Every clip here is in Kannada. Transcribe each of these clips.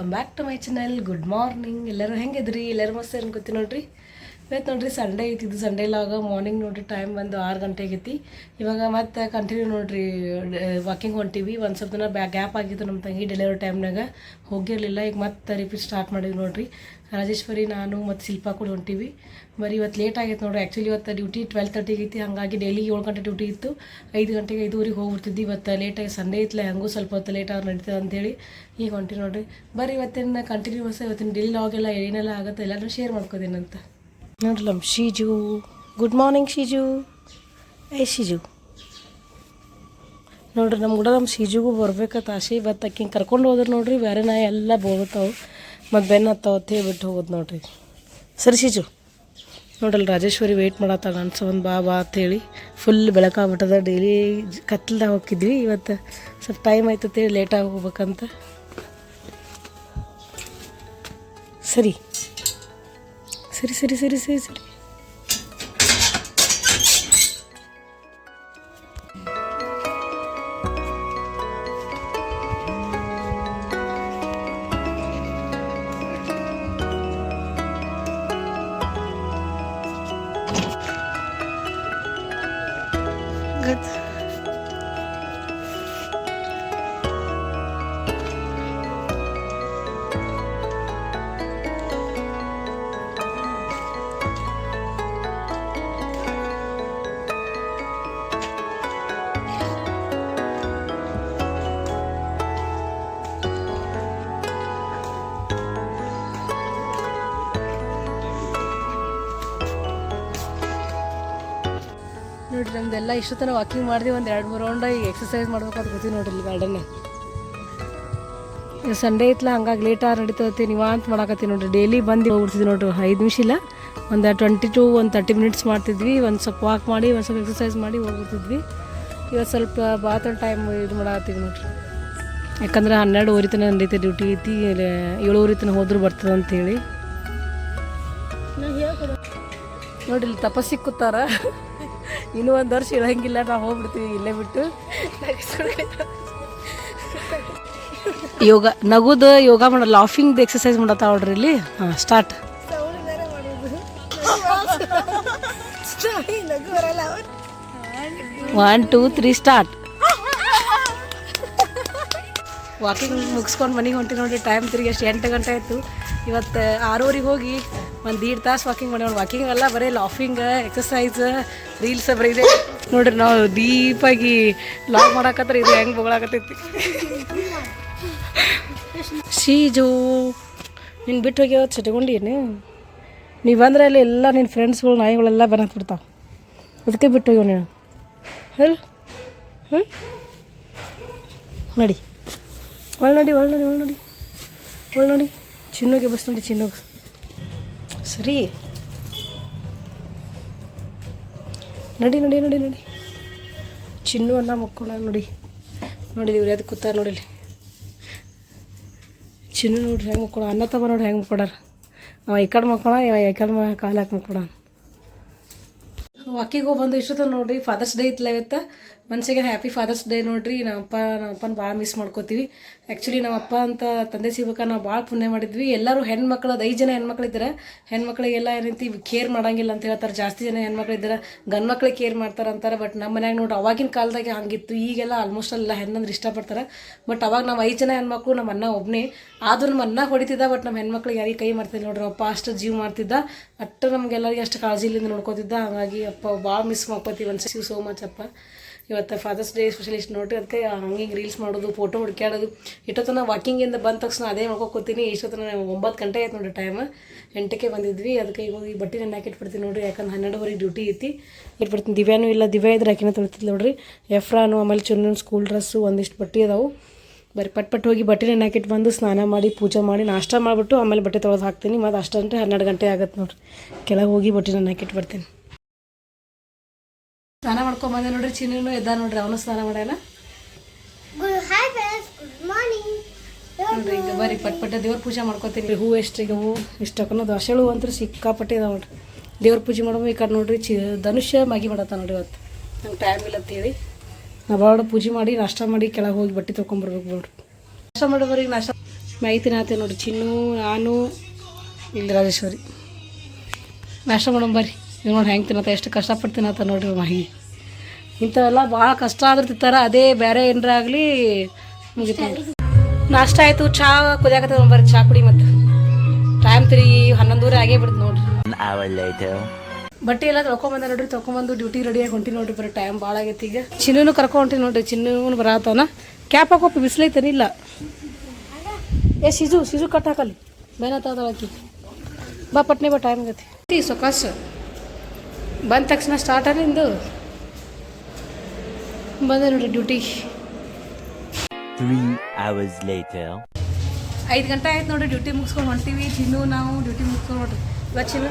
Welcome back to my channel good morning ಎಲ್ಲರೂ ಹೆಂಗಿದ್ರಿ? ಎಲ್ಲರೂ ಮಸ್ತ್ ಏನು ಗೊತ್ತಿ ನೋಡ್ರಿ? ಇವತ್ತು ನೋಡ್ರಿ ಸಂಡೇ ಐತಿ, ಇದು ಸಂಡೇಲಾಗ ಮಾರ್ನಿಂಗ್ ನೋಡ್ರಿ ಟೈಮ್ ಬಂದು ಆರು ಗಂಟೆ ಆಗೈತಿ. ಇವಾಗ ಮತ್ತೆ ಕಂಟಿನ್ಯೂ ನೋಡ್ರಿ ವಾಕಿಂಗ್ ಹೊಂಟೀವಿ. ಒಂದು ಸ್ವಲ್ಪ ದಿನ ಬ್ಯಾ ಗ್ಯಾಪ್ ಆಗಿತ್ತು ನಮ್ಮ ತಂಗಿ ಡೆಲಿವರಿ ಟೈಮ್ನಾಗ ಹೋಗಿರಲಿಲ್ಲ, ಈಗ ಮತ್ತೆ ರಿಪೀಟ್ ಸ್ಟಾರ್ಟ್ ಮಾಡಿದ್ವಿ ನೋಡ್ರಿ. ರಾಜೇಶ್ವರಿ, ನಾನು ಮತ್ತು ಶಿಲ್ಪಾ ಕೂಡ ಹೊಂಟೀವಿ. ಬರೀ ಇವತ್ತು ಲೇಟ್ ಆಗೈತೆ ನೋಡ್ರಿ. ಆ್ಯಕ್ಚುಲಿ ಇವತ್ತು ಡ್ಯೂಟಿ ಟ್ವೆಲ್ ತರ್ಟಿಗೆ ಐತಿ ಹಾಗಾಗಿ ಡೈಲಿ ಏಳು ಗಂಟೆ ಡ್ಯೂಟಿ ಇತ್ತು. ಐದು ಗಂಟೆಗೆ ಐದುವರೆಗೆ ಹೋಗ್ಬಿಡ್ತಿದ್ವಿ. ಇವತ್ತು ಲೇಟಾಗಿ ಸಂಡೇ ಇತ್ತಲ್ಲ ಹೆಂಗೂ ಸ್ವಲ್ಪ ಹೊತ್ತು ಲೇಟ್ ಆಗಿ ನಡೀತದೆ ಅಂತೇಳಿ ಈಗ ಹೊಂಟಿ ನೋಡ್ರಿ. ಬರೀ ಇವತ್ತಿನ ಕಂಟಿನ್ಯೂಸ್ ಇವತ್ತಿನ ಡೈಲಿ ಲಾಗೆಲ್ಲ ಏನೆಲ್ಲ ಆಗುತ್ತೆ ಎಲ್ಲರೂ ಶೇರ್ ಮಾಡ್ಕೋದೇನಂತ. ನಮ್ಮ ಶೀಜು. Good morning Shiju. ಏ ಶೀಜು. ನೋಡ್ರಿ ನಮ್ಮ ಕೂಡ ನಮ್ಮ ಶೀಜುಗೂ ಬರ್ಬೇಕತ್ತ ಆಸೆ. ಇವತ್ತು ಆಕಿಂಗೆ ಕರ್ಕೊಂಡು ಹೋದ್ರೆ ನೋಡ್ರಿ, ಬೇರೆ ನಾಯಿ ಎಲ್ಲ ಬೋಳ್ತಾವೆ ಮತ್ತು ಬೆನ್ನ ಹತ್ತಾವ ಹೋಗೋದು ನೋಡ್ರಿ. ಸರಿ, ಶೀಜು. ನೋಡಲ್ಲ ರಾಜೇಶ್ವರಿ ವೆಯ್ಟ್ ಮಾಡತ್ತಾಳ, ಅನ್ಸ ಒಂದು ಬಾ ಬಾ ಅಂತೇಳಿ ಫುಲ್ ಬೆಳಕಾಗ್ಬಿಟ್ಟದ ಡೈಲಿ ಕತ್ಲದಾಗ ಹೋಗಿದ್ವಿ ಇವತ್ತು ಸ್ವಲ್ಪ ಟೈಮ್ ಆಯ್ತು ಆಯ್ತಂತೇಳಿ ಲೇಟಾಗಿ ಹೋಗ್ಬೇಕಂತ. ಸರಿ. ಸರಿ ಸರಿ ಸರಿ ಸರಿ ಸರಿ ನಮ್ದೆಲ್ಲ ಇಷ್ಟು ತನಕ ವಾಕಿಂಗ್ ಮಾಡಿದ್ವಿ ಒಂದು ಎರಡು ಮೂರು ರೌಂಡ್ ಈಗ ಎಕ್ಸಸೈಸ್ ಮಾಡ್ಬೇಕಂತ ಗೊತ್ತಿ ನೋಡ್ರಿ ಗಾರ್ಡನ್ ಸಂಡೇ ಇತ್ತಲ್ಲ ಹಂಗಾಗಿ ಲೇಟಾಗಿ ನಡೀತೈತಿ ನಿವಾಂತ ಮಾಡಾಕತ್ತಿ ನೋಡ್ರಿ. ಡೈಲಿ ಬಂದು ಹೋಗ್ಬಿಡ್ತಿದ್ವಿ ನೋಡಿರಿ ಐದು ನಿಮಿಷ ಇಲ್ಲ ಒಂದು ಟ್ವೆಂಟಿ ಟು ಒಂದು ತರ್ಟಿ ಮಿನಿಟ್ಸ್ ಮಾಡ್ತಿದ್ವಿ. ಒಂದು ಸ್ವಲ್ಪ ವಾಕ್ ಮಾಡಿ ಒಂದು ಸ್ವಲ್ಪ ಎಕ್ಸಸೈಸ್ ಮಾಡಿ ಹೋಗ್ಬಿಡ್ತಿದ್ವಿ. ಇವತ್ತು ಸ್ವಲ್ಪ ಬಾತ್ ಟೈಮ್ ಇದು ಮಾಡಾಕತ್ತೀವಿ ನೋಡಿರಿ. ಯಾಕಂದ್ರೆ ಹನ್ನೆರಡುವರೆ ತನಕ ನಡೀತೆ ಡ್ಯೂಟಿ ಐತಿ ಏಳುವರೆ ತನಕ ಹೋದ್ರು ಬರ್ತದೆ ಅಂತೇಳಿ. ನೋಡ್ರಿ ಇಲ್ಲಿ ತಪಸ್ಸಿಗೆ ಕೂತಾರ. ಇನ್ನೂ ಒಂದು ವರ್ಷ ಇರೋಂಗಿಲ್ಲ ನಾವು ಹೋಗ್ಬಿಡ್ತೀವಿ ಇಲ್ಲೇ ಬಿಟ್ಟು. ಯೋಗ, ನಗುದು ಯೋಗ ಮಾಡೋ ಲಾಫಿಂಗ್ ಎಕ್ಸಸೈಸ್ ಮಾಡತ್ತ ನೋಡ್ರಿ ಇಲ್ಲಿ. ಹಾಂ start one two three start walking ಮುಗಿಸ್ಕೊಂಡು ಮನೆಗೆ ಹೊಂಟಿ ನೋಡಿ ಟೈಮ್ ತಿರುಗಿ ಎಷ್ಟು ಎಂಟು ಗಂಟೆ ಆಯಿತು. ಇವತ್ತು ಆರೂವರೆಗೆ ಹೋಗಿ ಒಂದು ದೀಡ್ ತಾಸು ವಾಕಿಂಗ್ ಮಾಡಿ ವಾಕಿಂಗ್ ಎಲ್ಲ ಬರೀ ಲಾಫಿಂಗ್ ಎಕ್ಸಸೈಸ್ ರೀಲ್ಸ್ ಬರೀ ಇದೆ. ನೋಡ್ರಿ ನಾವು ಡೀಪಾಗಿ ಲಾಗ್ ಮಾಡಾಕತ್ರ ಇದು ಹೆಂಗೆ ಬೊಗಳಾಕತ್ತೈತಿ. ಶೀಜು ನೀನು ಬಿಟ್ಟು ಹೋಗ್ಯಾವ ಚಟ್ಕೊಂಡೀನಿ ನೀವು ಬಂದ್ರೆ ಅಲ್ಲಿ ಎಲ್ಲ ನಿನ್ನ ಫ್ರೆಂಡ್ಸ್ಗಳು ನಾಯಿಗಳೆಲ್ಲ ಬಿಡ್ತಾವೆ. ಅದಕ್ಕೆ ಬಿಟ್ಟು ಹೋಗ್ಯವ ನೀನು. ಹೇಳು. ಹ್ಞೂ ನಡಿ. ಒಳ ನೋಡಿ ಒಳ ನೋಡಿ ಒಳ ನೋಡಿ. ಒಳ ನೋಡಿ. ಚಿನ್ನೋಗೆ ಬಸ್ ನೋಡಿ, ಚಿನ್ನೋಗೆ. ಸರಿ. ನಡಿ ನಡಿ ನಡಿ ನಡಿ. ಚಿನ್ನು ಅನ್ನ ಮಕ್ಕೊಂಡ ನೋಡಿ. ನೋಡಿ ಇವ್ರು ಅದು ಕೂತಾರ ನೋಡಿಲಿ ಚಿನ್ನು ನೋಡ್ರಿ ಹೆಂಗೆ ಮಕ್ಕೊಳ ಅನ್ನ ತಗ ನೋಡಿ ಹೆಂಗೆ ಮಕ್ಕೊಡಾರ. ಅವ ಈ ಕಡೆ ಮಕ್ಕೊಳ ಇವ ಈ ಕಡೆ ಕಾಲು ಹಾಕಿ ಮಕ್ಕೊಡ ಹೋಗಿ ಬಂದು ಇಷ್ಟ ನೋಡಿರಿ ಫಾದರ್ಸ್ ಡೇ ಇತ್ತಲ್ಲ ಇವತ್ತು? ಮನ್ಸಿಗೆ ಹ್ಯಾಪಿ ಫಾದರ್ಸ್ ಡೇ ನೋಡ್ರಿ. ನಮ್ಮಪ್ಪ ನಮ್ಮಪ್ಪನ ಭಾಳ ಮಿಸ್ ಮಾಡ್ಕೋತೀವಿ. ಆ್ಯಕ್ಚುಲಿ ನಮ್ಮಪ್ಪ ಅಂತ ತಂದೆ ಸಿಗ್ಬೇಕಾ ನಾವು ಭಾಳ ಪುಣ್ಯ ಮಾಡಿದ್ವಿ. ಎಲ್ಲರೂ ಹೆಣ್ಮಕ್ಳು ಐದು ಜನ ಹೆಣ್ಮಕ್ಳಿದ್ದಾರೆ ಹೆಣ್ಮಕ್ಳಿಗೆಲ್ಲ ಏನೈತಿ ಕೇರ್ ಮಾಡಂಗಿಲ್ಲ ಅಂತ ಹೇಳ್ತಾರೆ. ಜಾಸ್ತಿ ಜನ ಹೆಣ್ಮಕ್ಳಿದ್ದಾರೆ ಗಂಡು ಮಕ್ಳಿಗೆ ಕೇರ್ ಮಾಡ್ತಾರೆ ಅಂತಾರೆ. ಬಟ್ ನಮ್ಮ ಮನ್ಯಾಗ ನೋಡಿ ಅವಾಗಿನ ಕಾಲದಾಗೆ ಹಂಗಿತ್ತು. ಈಗೆಲ್ಲ ಆಲ್ಮೋಸ್ಟ್ ಎಲ್ಲ ಹೆಣ್ಣಂದ್ರೆ ಇಷ್ಟಪಡ್ತಾರೆ. ಬಟ್ ಅವಾಗ ನಾವು ಐದು ಜನ ಹೆಣ್ಮಕ್ಳು, ನಮ್ಮ ಅಣ್ಣ ಒಬ್ಬನೇ ಆದ್ರೂ ನಮ್ಮ ಅನ್ನ ಹೊಡಿತಿದ್ದ ಬಟ್ ನಮ್ಮ ಹೆಣ್ಮಕ್ಳಿಗೆ ಯಾರಿಗೆ ಕೈ ಮಾಡ್ತಿದ್ದೆ ನೋಡ್ರಿ. ಅಪ್ಪ ಅಷ್ಟು ಜೀವ ಮಾಡ್ತಿದ್ದ. ಅಷ್ಟು ನಮಗೆಲ್ಲರಿಗೆ ಅಷ್ಟು ಕಾಳಜಿಲಿಂದ ನೋಡ್ಕೋತಿದ್ದ. ಹಾಗಾಗಿ ಅಪ್ಪ ಭಾಳ ಮಿಸ್ ಮಾಡ್ಕೋತೀವಿ ಒಂದು ಯು ಸೋ ಮಚ್ ಅಪ್ಪ. ಇವತ್ತು ಫಾದರ್ಸ್ ಡೇ ಸ್ಪೆಷಲಿಸ್ಟ್ ನೋಡ್ರಿ, ಅದಕ್ಕೆ ಹಂಗೆ ರೀಲ್ಸ್ ಮಾಡೋದು ಫೋಟೋ ಹುಡುಕ್ಯಾಡೋದು. ಇಷ್ಟೊತ್ತನ ವಾಕಿಂಗಿಂದ ಬಂದ ತಕ್ಷಣ ಅದೇ ಮಾಡ್ಕೋತೀನಿ ಇಷ್ಟೊತ್ತನ ಒಂಬತ್ತು ಗಂಟೆ ಆಯ್ತು ನೋಡಿ ಟೈಮ್ ಎಂಟಕ್ಕೆ ಬಂದಿದ್ವಿ. ಅದಕ್ಕೆ ಈಗ ಹೋಗಿ ಬಟ್ಟೆ ನೆನೆ ಹಾಕಿಟ್ಬಿಡ್ತೀನಿ ನೋಡ್ರಿ. ಯಾಕಂದ್ರೆ ಹನ್ನೆರಡುವರೆಗೆ ಡ್ಯೂಟಿ ಐತಿ. ಇಟ್ಬಿಡ್ತೀನಿ. ದಿವ್ಯಾನೂ ಇಲ್ಲ. ದಿವ್ಯಾ ಇದ್ರೆ ಹಾಕಿನ ತೊಳಿತಿಲ್ಲ ನೋಡ್ರಿ. ಎಫ್ರಾನು, ಆಮೇಲೆ ಚುನ್ನ ಸ್ಕೂಲ್ ಡ್ರೆಸ್ಸು ಒಂದಿಷ್ಟು ಬಟ್ಟೆ ಅದಾವು. ಬರೀ ಪಟ್ ಪಟ್ ಹೋಗಿ ಬಟ್ಟೆ ನೆನಾಕಿಟ್ಟು ಬಂದು ಸ್ನಾನ ಮಾಡಿ, ಪೂಜೆ ಮಾಡಿ, ನಾಷ್ಟ ಮಾಡಿಬಿಟ್ಟು ಆಮೇಲೆ ಬಟ್ಟೆ ತೊಳೆದು ಹಾಕ್ತೀನಿ. ಮತ್ತು ಅಷ್ಟಂటే ಹನ್ನೆರಡು ಗಂಟೆ ಆಗುತ್ತೆ ನೋಡ್ರಿ. ಕೆಳಗೆ ಹೋಗಿ ಬಟ್ಟೆ ನೆನಾಕಿಟ್ಟು ಬರ್ತೀನಿ ಮಾಡ್ಕೊಂಬಂದೆ ನೋಡ್ರಿ ಚಿನ್ನೂ ಎದ್ದ ನೋಡ್ರಿ ಅವನು ಸ್ನಾನ ಮಾಡ್ಯಾನ. ಹಾಯ್ ಫ್ರೆಂಡ್ಸ್ ಗುಡ್ ಮಾರ್ನಿಂಗ್ ನೋಡ್ರಿ ಈಗ ಬರೀ ಪಟ್ ಪಟ್ಟ ದೇವ್ರ ಪೂಜೆ ಮಾಡ್ಕೊತೀನಿ. ಹೂ ಎಷ್ಟಿಗೆ ಹೂ? ಇಷ್ಟಕ್ಕೂ ದಶಳು ಅಂತೂ ಸಿಕ್ಕಾಪಟ್ಟೆ ಇದಾವೆ ನೋಡ್ರಿ. ದೇವ್ರ ಪೂಜೆ ಮಾಡೋ ಈ ಕಡೆ ನೋಡ್ರಿ ಚಿ ಧನುಷ್ಯ ಮಾಗಿ ಮಾಡತ್ತ ನೋಡ್ರಿ ಇವತ್ತು. ನಂಗೆ ಟೈಮ್ ಇಲ್ಲ ಅಂತೇಳಿ ನಾ ಭಾಳ ಪೂಜೆ ಮಾಡಿ ನಾಷ್ಟ ಮಾಡಿ ಕೆಳಗೆ ಹೋಗಿ ಬಟ್ಟೆ ತೊಗೊಂಬರ್ಬೇಕು ನೋಡ್ರಿ. ನಾಷ್ಟ ಮಾಡೋವರೆಗೆ ನಾಷ್ಟ. ಮೈತಿನ ತಿನ್ನತ್ತೆ ನೋಡ್ರಿ ಚಿನ್ನು ನಾನು ಇಲ್ಲಿ ರಾಜೇಶ್ವರಿ. ನಾಷ್ಟ ಮಾಡೋಣ ಬರ್ರಿ ನೋಡಿ ಹೆಂಗೆ ತಿನ್ನತ್ತ ಎಷ್ಟು ಕಷ್ಟಪಟ್ಟು ತಿನ್ನತ್ತ ನೋಡ್ರಿ ಮ್ಯಾಗಿ ಇಂಥವೆಲ್ಲ ಭಾಳ ಕಷ್ಟ ಆದ್ರೆ ತಿಂತಾರ ಅದೇ ಬೇರೆ ಏನರ ಆಗಲಿ ಮುಗಿತು ನಾಷ್ಟ ಆಯಿತು ಚಹಾ ಕುದಿಯಾಕತ್ತ ಬರ್ರಿ ಚಹಾ ಕುಡಿ ಮತ್ತು ಟೈಮ್ ತಿರುಗಿ ಹನ್ನೊಂದುವರೆ ಆಗೇ ಬಿಡ್ತು ನೋಡ್ರಿ. ಬಟ್ಟೆ ಎಲ್ಲ ತೊಳ್ಕೊಂಬಂದ ನೋಡ್ರಿ ತೊಳ್ಕೊಂಬಂದು ಡ್ಯೂಟಿ ರೆಡಿಯಾಗಿ ಹೊಂಟಿ ನೋಡ್ರಿ ಬರೀ ಟೈಮ್ ಭಾಳ ಆಗೈತಿ ಈಗ. ಚಿನ್ನೂ ಕರ್ಕೊ ಹೊಂಟಿ ನೋಡ್ರಿ ಚಿನ್ನೂ ಬರತ್ತಾನ ಕ್ಯಾಪ್ ಹಾಕೋಪಿ ಬಿಸಿಲೈತೇನಿಲ್ಲ ಏ ಸಿಜು ಸಿಜು ಕಟ್ ಹಾಕಲ್ಲಿ. ಬೇನಾತಾಕಿ ಬಾ ಪಟ್ನೆ ಬಾ ಟೈಮ್ ಆಗೈತಿ. ಸೊಕಾಸು. ಬಂದ ತಕ್ಷಣ ಸ್ಟಾರ್ಟ್ ಇಂದು ಬಂದೆ ನೋಡ್ರಿ ಡ್ಯೂಟಿ. Three ಅವರ್ಸ್ ಲೇಟರ್ ಐದು ಗಂಟೆ ಆಯ್ತು ನೋಡಿ ಡ್ಯೂಟಿ ಮುಗಿಸ್ಕೊಂಡು ಹೊಂಟೀವಿ. ಚಿನ್ನು ನಾವು ಡ್ಯೂಟಿ ಮುಗಿಸ್ಕೊಂಡು ನೋಡ್ರಿ ಇವತ್ತು ಚಿನ್ನು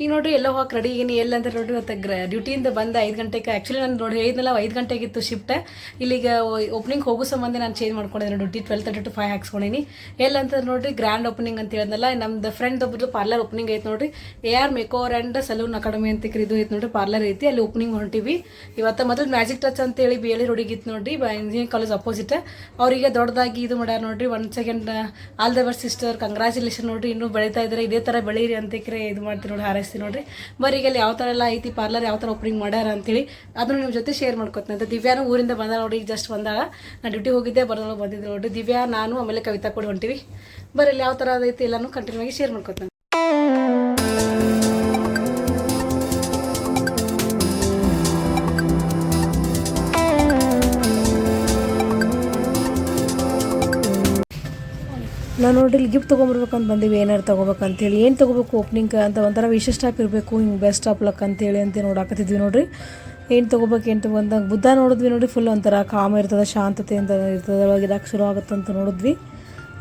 ಈಗ ನೋಡ್ರಿ, ಎಲ್ಲ ಹೋಗಕ್ಕೆ ರೆಡಿ ಏನು ಎಲ್ಲ ಅಂತ ನೋಡ್ರಿ, ಇವತ್ತು ಗ್ರ ಡ್ಯೂಟಿಯಿಂದ ಬಂದ ಐದು ಗಂಟೆಗೆ ಆ್ಯಕ್ಚುಲಿ ನಾನು ನೋಡಿ ಹೇಳಿದ್ನಲ್ಲ ಐದು ಗಂಟೆಗಿತ್ತು ಶಿಫ್ಟ್ ಇಲ್ಲಿಗ ಓಪನಿಂಗ್ ಹೋಗೋ ಸಂಬಂಧ ನಾನು ಚೇಂಜ್ ಮಾಡ್ಕೊಂಡಿದ್ದೆ duty twelve thirty to five ಹಾಕ್ಸ್ಕೊಂಡಿನಿ. ಎಲ್ಲ ಅಂತ ನೋಡ್ರಿ ಗ್ರ್ಯಾಂಡ್ ಓಪನಿಂಗ್ ಅಂತ ಹೇಳಿದ್ನಲ್ಲ ನಮ್ದು ಫ್ರೆಂಡ್ ಒಬ್ಬರು ಪಾರ್ಲರ್ ಓಪನಿಂಗ್ ಐತೆ ನೋಡ್ರಿ. A R makeover and salon academy ಅಂತ ಇದು ಐತೆ ನೋಡ್ರಿ ಪಾರ್ಲರ್ ಐತಿ, ಅಲ್ಲಿ ಓಪನಿಂಗ್ ಹೊಂಟಿವಿ. ಇವತ್ತು ಮೊದಲು ಮ್ಯಾಜಿಕ್ ಟಚ್ ಅಂತೇಳಿ ಬಿ ಎಲ್ ಹುಡುಗಿತ್ತು ನೋಡ್ರಿ ಇಂಜಿನಿಯರಿಂಗ್ ಕಾಲೇಜ್ ಅಪೋಸಿಟ್ ಅವರಿಗೆ ದೊಡ್ಡದಾಗಿ ಇದು ಮಾಡ್ಯಾರ ನೋಡ್ರಿ one second all the best sister congratulation ನೋಡ್ರಿ, ಇನ್ನೂ ಬೆಳೀತಾ ಇದ್ರೆ, ಇದೇ ಥರ ಬೆಳೀರಿ ಅಂತ ಇದು ಮಾಡ್ತೀವಿ ನೋಡಿ ಹಾರೈಸ್ತೀವಿ ನೋಡ್ರಿ. ಈಗ ಯಾವ ಥರ ಎಲ್ಲ ಐತಿ ಪಾರ್ಲರ್ ಯಾವ ಥರ ಓಪನಿಂಗ್ ಮಾಡ್ಯಾರ ಅಂತೇಳಿ ಅದನ್ನು ನಿಮ್ಮ ಜೊತೆ ಶೇರ್ ಮಾಡ್ಕೊತೀನಿ. ದಿವ್ಯಾನು ಊರಿಂದ ಬಂದಾಳ ನೋಡಿ ಈಗ ಜಸ್ಟ್ ಬಂದಾಳ. ನಾನು ಡ್ಯೂಟಿ ಹೋಗಿದ್ದೆ ಬರೋಳು ಬಂದಿದ್ದೆ ನೋಡ್ರಿ. ದಿವ್ಯಾ, ನಾನು, ಆಮೇಲೆ ಕವಿತಾ ಕೂಡ ಹೊಂಟಿವಿ. ಬರೀ ಯಾವ ಥರ ಐತಿ ಎಲ್ಲನೂ ಕಂಟಿನ್ಯೂ ಆಗಿ ಶೇರ್ ಮಾಡ್ಕೊತೀನಿ. ನಾನು ನೋಡಿ ಇಲ್ಲಿ ಗಿಫ್ಟ್ ತೊಗೊಂಬರ್ಬೇಕಂತ ಬಂದೀವಿ, ಏನಾರು ತೊಗೋಬೇಕಂತೇಳಿ. ಏನು ತೊಗೋಬೇಕು ಓಪ್ನಿಂಗ್ ಅಂತ ಒಂಥರ ವಿಶಿಷ್ಟ ಇರಬೇಕು ಹಿಂಗೆ ಬೆಸ್ಟ್ ಆಪ್ ಲಕ್ ಅಂತೇಳಿ ಅಂತ ನೋಡಾಕತ್ತಿದ್ವಿ ನೋಡಿರಿ. ಏನು ತೊಗೋಬೇಕು, ಏನು ತೊಗೊಂಡ ಬುದ್ಧ ನೋಡಿದ್ವಿ ನೋಡಿ ಫುಲ್ ಒಂಥರ ಕಾಮ ಇರ್ತದೆ, ಶಾಂತತೆ ಅಂತ ಇರ್ತದೆ, ಒಳಗೆ ಇದಾಗ ಶುರು ಆಗುತ್ತೆ ಅಂತ ನೋಡಿದ್ವಿ.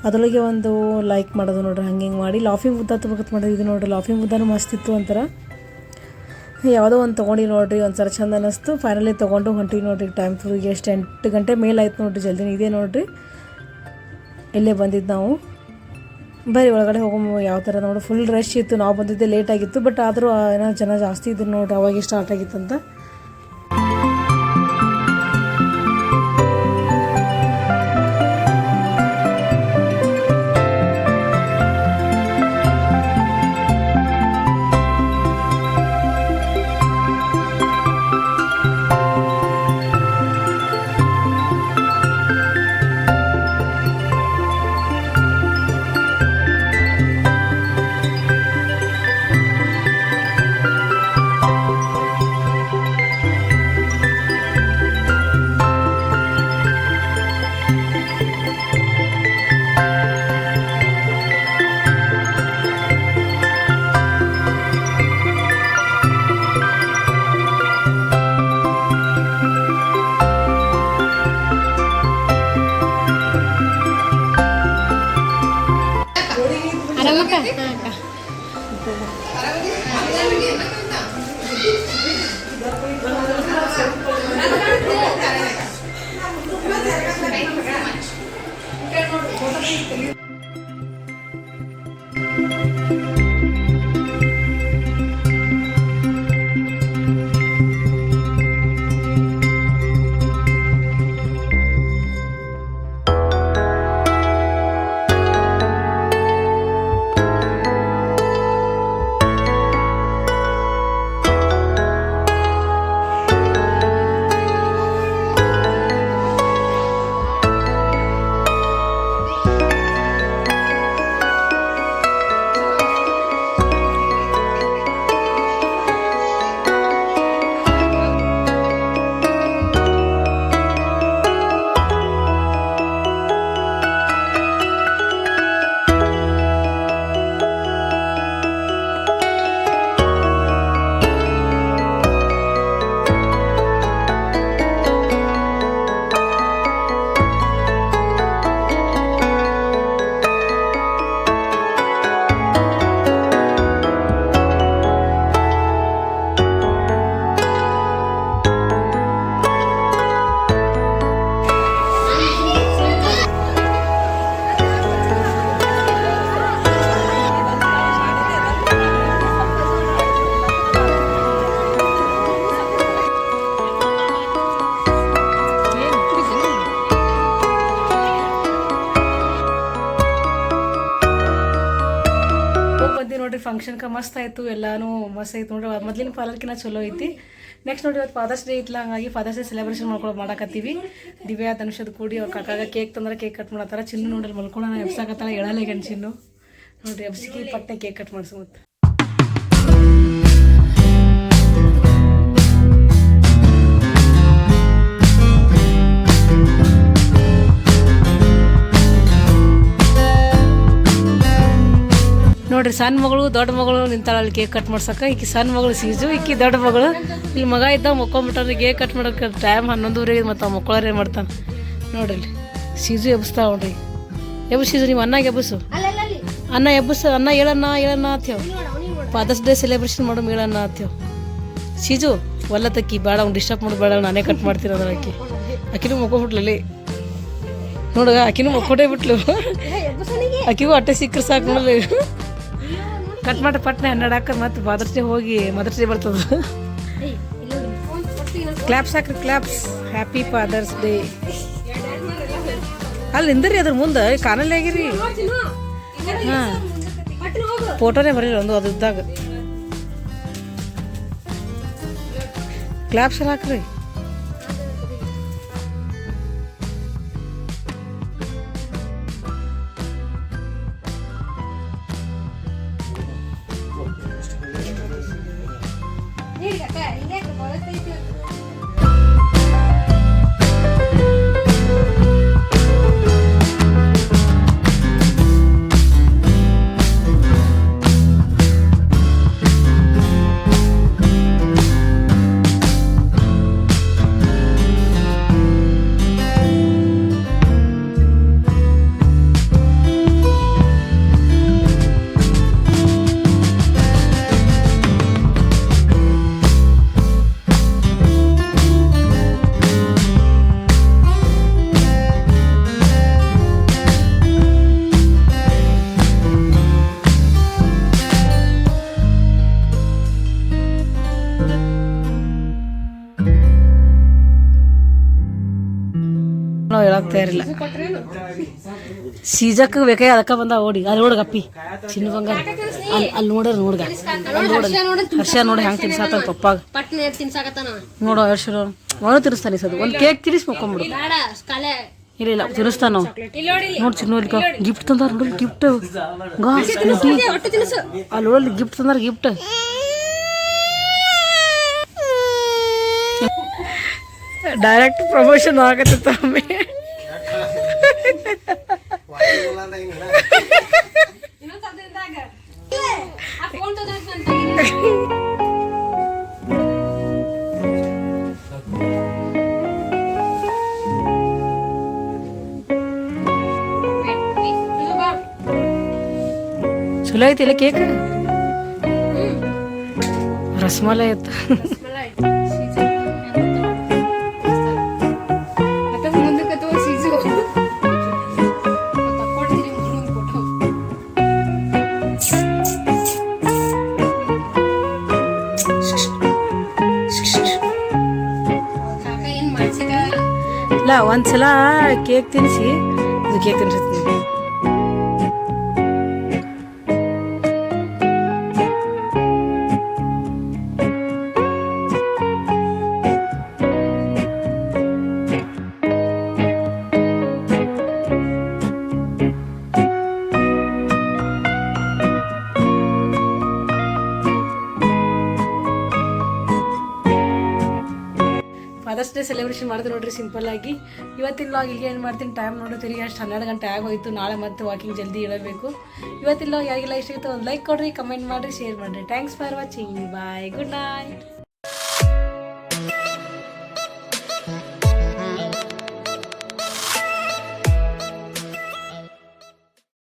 ಅದರೊಳಗೆ ಒಂದು ಲೈಕ್ ಮಾಡೋದು ನೋಡ್ರಿ, ಹಂಗೆ ಹಿಂಗೆ ಮಾಡಿ. ಲಾಫಿಂಗ್ ಬುದ್ಧ ತೊಗೋಬೇಕಂತ ಮಾಡಿದ್ವಿ ನೋಡಿರಿ ಲಾಫಿಂಗ್ ಬುದ್ಧನೂ ಮಸ್ತಿತ್ತು ಒಂಥರ. ಯಾವುದೋ ಒಂದು ತೊಗೊಂಡು ನೋಡಿರಿ ಒಂದ್ಸಲ ಚಂದ ಅನ್ನಿಸ್ತು ಫೈನಲಿ ತೊಗೊಂಡು ಹೊಂಟಿವಿ ನೋಡಿರಿ ಟೈಮ್ ಫುಲ್ಗೆ ಎಷ್ಟು ಎಂಟು ಗಂಟೆ ಮೇಲೆ ಆಯ್ತು ನೋಡಿರಿ, ಜಲ್ದಿನ ಇದೇ ನೋಡ್ರಿ. ಇಲ್ಲೇ ಬಂದಿದ್ದು ನಾವು. ಬರೀ ಒಳಗಡೆ ಹೋಗೋ ಯಾವ ಥರ ನೋಡಿ. ಫುಲ್ ರಶ್ ಇತ್ತು. ನಾವು ಬಂದಿದ್ದೆ ಲೇಟ್ ಆಗಿತ್ತು ಬಟ್ ಆದರೂ ಏನೋ ಜನ ಜಾಸ್ತಿ ಇದ್ರು ನೋಡ್ರಿ, ಅವಾಗ ಸ್ಟಾರ್ಟ್ ಆಗಿತ್ತಂತ. ಫಂಕ್ಷನ್ಗೆ ಮಸ್ತ್ ಆಯಿತು, ಎಲ್ಲಾನೂ ಮಸ್ತ್ ಆಯ್ತು ನೋಡ್ರಿ. ಮೊದಲಿನ ಪಾಲರ್ಕಿನ ಚಲೋ ಐತಿ. ನೆಕ್ಸ್ಟ್ ನೋಡಿ ಇವತ್ತು ಫಾದರ್ಸ್ ಡೇ ಇತ್ತಲ್ಲ ಹಂಗಾಗಿ ಫಾದರ್ಸ್ ಡೇ ಸೆಲೆಬ್ರೇಷನ್ ಮಾಡ್ಕೊಳ್ಳೋ ಮಾಡಕತ್ತೀವಿ. ದಿವ್ಯಾ ಧನುಷದ ಕೂಡಿ ಅವ್ರ ಕಾಕಾಗ ಕೇಕ್ ತಂದ್ರೆ ಕೇಕ್ ಕಟ್ ಮಾಡತ್ತಾರ. ಚಿನ್ನು ನೋಡ್ರಿ ಮಲ್ಕೊಳ್ಳೋಣ ಎಬ್ಸಾಕತ್ತಾಳ ಎಳಲೆಗನ್ ಚಿನ್ನು. ನೋಡ್ರಿ, ಎಬ್ಸಿಗೆ ಪಟ್ಟೆ ಕೇಕ್ ಕಟ್ ಮಾಡಿಸು ಸಣ್ಣ ಮಗಳು ದೊಡ್ಡ ಮಗಳು ನಿಂತಾಳ ಅಲ್ಲಿ ಕೇಕ್ ಕಟ್ ಮಾಡ್ಸಕ್ಕ. ಈಕಿ ಸಣ್ಣ ಮಗಳು ಸೀಜು ಈಕಿ ದೊಡ್ಡ ಮಗಳು. ಇಲ್ಲಿ ಮಗ ಇದ್ದ ಮಕ್ಕೊಂಬಿಟ್ಟಾನ ಕೇಕ್ ಕಟ್ ಮಾಡೋಕೆ ಟೈಮ್ ಹನ್ನೊಂದುವರೆ ಮತ್ತು ಮಕ್ಕಳವ್ರು ಏನು ಮಾಡ್ತಾನೆ? ನೋಡ್ರಿ ಸೀಜು ಎಬ್ಬಿಸ್ತಾವ ನೋಡ್ರಿ ಎಬ್ಬು ಸೀಜು ನೀವು ಅನ್ನಾಗ ಎಬ್ಬಿಸು ಅನ್ನ ಎಬ್ಬಿಸು ಅನ್ನ ಹೇಳಣ್ಣ ಹೇಳಣ್ಣ ಆತ್ಯವ್ ಫಾದರ್ಸ್ ಡೇ ಸೆಲೆಬ್ರೇಷನ್ ಮಾಡೋಮ್ ಹೇಳಣ್ಣ ಆತ್ಯವ್ ಸೀಜು ಒಲ್ಲತಕ್ಕಿ ಬೇಡ ಅವ್ನು ಡಿಸ್ಟರ್ಬ್ ಮಾಡೋದು ಬೇಡ ನಾನೇ ಕಟ್ ಮಾಡ್ತೀನಿ ಅದ್ರ ಅಕ್ಕಿ ಆಕಿನೂ ಮಕ್ಕೊಂಬಿಟ್ಲಲ್ಲಿ ನೋಡುಗ ಆಕಿನೂ ಮಕ್ಕೊಂಡೇ ಬಿಟ್ಲು. ಆಕಿಗೂ ಅಟ್ಟೆ ಸಿಕ್ಕರೆ ಸಾಕು ನೋಡಲಿ. ಕಟ್ ಮಾಡಿ ಪಟ್ನೆ ಹನ್ನೆರಡು ಹಾಕರ್ ಮತ್ತೆ ಫಾದರ್ಸ್ ಡೇ ಹೋಗಿ ಮದರ್ಸ್ ಡೇ ಬರ್ತದ ಕ್ಲಾಪ್ಸ್ ಹಾಕ್ರಿ ಕ್ಲಾಪ್ಸ್ ಹ್ಯಾಪಿ ಫಾದರ್ಸ್ ಡೇ ಅಲ್ಲಿ ನಿಂದ್ರಿ ಅದ್ರ ಮುಂದೆ ಕಾನಲ್ಲಿ ಆಗಿರಿ. ಹಾಂ. ಫೋಟೋನೇ ಬರೀರಿ ಒಂದು ಅದು ಇದ್ದಾಗ. ಕ್ಲಾಪ್ಸ್ ಹಾಕ್ರಿ. ನಾವು ಇರಲಿಲ್ಲ. ಅದಕ್ಕೆ ಬಂದ ಓಡಿ. ಅಲ್ಲಿ ನೋಡ್ಗ ಅಪ್ಪಿ ಚಿನ್ನ ಬಂಗಾರ ಅಲ್ಲಿ ಅಲ್ಲಿ ನೋಡ್ರಿ ನೋಡ್ಗ. ಹರ್ಷ ನೋಡಿ ಹೆಂಗೆ ತಿನ್ಸಾತ ಪಪ್ಪಾಗ. ನೋಡು ಹರ್ಷ ಅವನು ತಿರ್ಸ್ತಾನೆ ಸದು ಒಂದು ಕೇಕ್ ತಿನ್ನಿಸ್ ಮಕ್ಕೊಂಬಿಡು. ಇಲ್ಲ ಇಲ್ಲ ತಿನ್ನಿಸ್ತಾನ ನಾವು ನೋಡಿ ಚಿನ್ನ ಗಿಫ್ಟ್ ತಂದಾರ ನೋಡಿ ಗಿಫ್ಟ್ ಅಲ್ಲಿ ನೋಡಲ್ಲಿ ಗಿಫ್ಟ್ ತಂದಾರ ಗಿಫ್ಟ್ ಡೈರೆಕ್ಟ್ ಪ್ರಮೋಷನ್ ಆಗತ್ತೆ ಒಮ್ಮೆ ಚಲೋ ಐತಿಲ್ಲ ಕೇಕ್ ರಸಮಲೈ ಇತ್ತು ಇಲ್ಲ ಒಂದ್ಸಲ ಕೇಕ್ ತಿನ್ನಿಸಿ ಇದು ಕೇಕ್ ತಿನ್ನಿಸ್ತೀನಿ ಡೇ ಸೆಲೆಬ್ರೇಷನ್ ಮಾಡಿದ್ರು ನೋಡ್ರಿ ಸಿಂಪಲ್ ಆಗಿ. ಇವತ್ತಿನ ಲಾಗ್ ಇಲ್ಲಿಗೆ ಏನು ಮಾಡ್ತೀನಿ. ಟೈಮ್ ನೋಡೋತಿರಿ ಅಷ್ಟು ಹನ್ನೆರಡು ಗಂಟೆ ಆಗೋಯ್ತು. ನಾಳೆ ಮತ್ತೆ ವಾಕಿಂಗ್ ಜಲ್ದಿ ಹೇಳಬೇಕು ಇವತ್ತಿನ ಲಾಗ್ ಯಾರಿಗೆಲ್ಲ ಇಷ್ಟ ಆಯಿತು ಒಂದು ಲೈಕ್ ಕೊಡ್ರಿ ಕಮೆಂಟ್ ಮಾಡಿರಿ ಶೇರ್ ಮಾಡಿರಿ. Thanks for watching bye good night